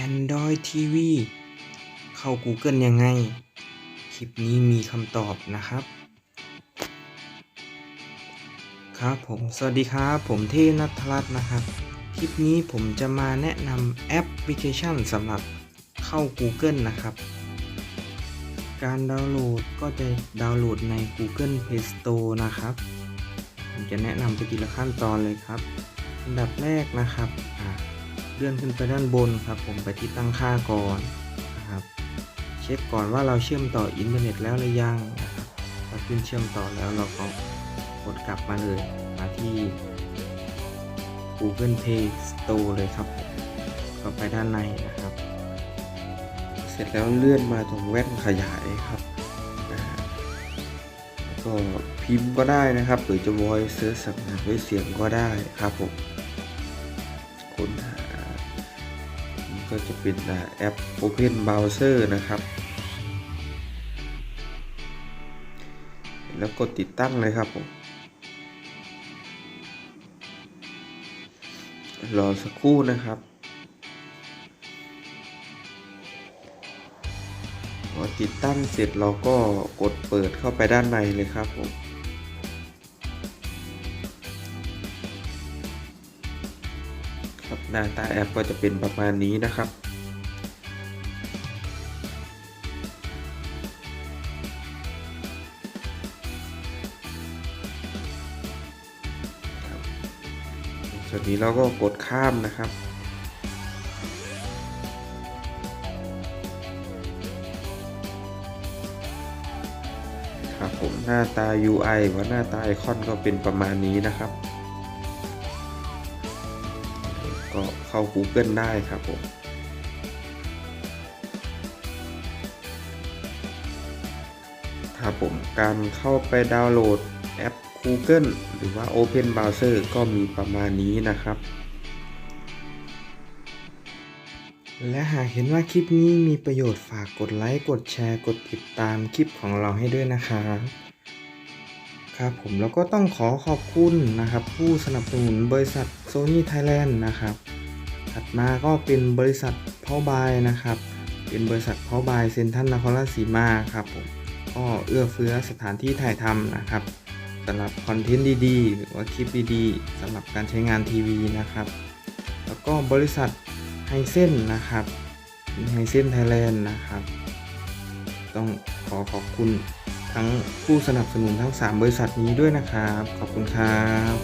Android TV เข้า Google ยังไง คลิปนี้มีคำตอบนะครับ ครับผม สวัสดีครับ ผมเทนัทรัตน์นะครับ คลิปนี้ผมจะมาแนะนำแอปพลิเคชันสำหรับเข้า Google นะครับ การดาวน์โหลดก็จะดาวน์โหลดใน Google Play Store นะครับ ผมจะแนะนำไปทีละขั้นตอนเลยครับ อันดับแรกนะครับอ่า ลื่อนขึ้นไปด้านบนครับ ผมไปที่ตั้งค่าก่อนนะครับ เช็คก่อนว่าเราเชื่อมต่ออินเทอร์เน็ตแล้วหรือยังนะครับถ้าขึ้นเชื่อมต่อแล้วเราก็กดกลับมาเลยมาที่ Google Play Store เลยครับก็ไปด้านในนะครับ เสร็จแล้วเลื่อนมาตรงแว่นขยายครับก็พิมพ์ก็ได้นะครับ หรือจะ voice search สั่งงานด้วยเสียงก็ได้ครับผมค้นหา ก็จะเป็นแอป Open Browser นะครับ แล้วกดติดตั้งเลยครับผมรอสักครู่นะครับพอติดตั้งเสร็จเราก็กดเปิดเข้าไปด้านในเลยครับผม ครับหน้าตาแอปก็จะเป็นประมาณนี้นะครับ ส่วนนี้เราก็กดข้ามนะครับครับผมหน้าตา UI ว่าหน้าตาไอคอนก็เป็นประมาณนี้นะครับ ก็เข้า Google ได้ครับผมครับผมการเข้าไปดาวน์โหลดแอป Google หรือว่า Open Browser ก็มีประมาณนี้นะครับ และหากเห็นว่าคลิปนี้มีประโยชน์ฝากกดไลค์ กดแชร์ กดติดตามคลิปของเราให้ด้วยนะครับ ครับผมแล้วก็ต้องขอขอบคุณนะครับ ผู้สนับสนุนบริษัท Sony Thailand นะครับถัดมาก็เป็นบริษัทเพาบายนะครับ เป็นบริษัทเพาบายเซ็นทรัลนครราชสีมาครับผมก็เอื้อเฟื้อสถานที่ถ่ายทำนะครับสำหรับคอนเทนต์ดีๆ หรือว่าคลิปดีๆสำหรับการใช้งานทีวีนะครับ แล้วก็บริษัทไฮเซนนะครับไฮเซนไทยแลนด์นะครับ ต้องขอขอบคุณ ทั้งผู้สนับสนุนทั้ง 3 บริษัทนี้ด้วยนะครับ ขอบคุณครับ